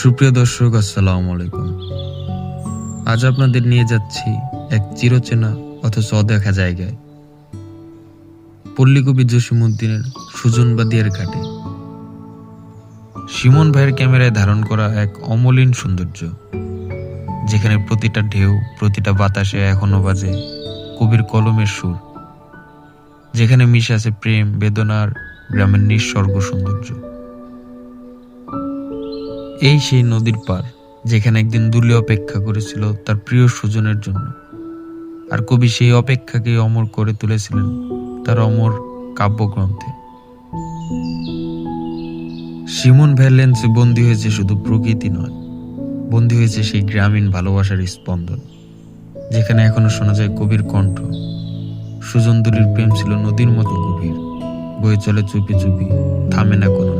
সুপ্রিয় দর্শক, আসসালামু আলাইকুম। আজ আপনাদের নিয়ে যাচ্ছি এক চিরচেনা অথচ অদেখা জায়গায়। পল্লীকবি জসিমুদ্দিনের সুজনবাদিয়ার ঘাটে। সিমন ভাইয়ের ক্যামেরায় ধারণ করা এক অমলিন সৌন্দর্য, যেখানে প্রতিটা ঢেউ, প্রতিটা বাতাসে এখনও বাজে কবির কলমের সুর, যেখানে মিশে আছে প্রেম, বেদনার গ্রামের নিঃস্বর্গ সৌন্দর্য। এই সেই নদীর পার যেখানে একদিন দুলে অপেক্ষা করেছিল তার প্রিয় সুজনের জন্য। আর কবি সেই অপেক্ষাকে অমর করে তুলেছিলেন তার অমর কাব্যগ্রন্থে। সিমন ভ্যালেন্সে বন্দী হয়েছে শুধু প্রকৃতি নয়, বন্দী হয়েছে সেই গ্রামীণ ভালোবাসার স্পন্দন, যেখানে এখনও শোনা যায় কবির কণ্ঠ। সুজন দুলির প্রেম ছিল নদীর মতো গভীর, বয়ে চলে চুপি চুপি, থামে না কোনো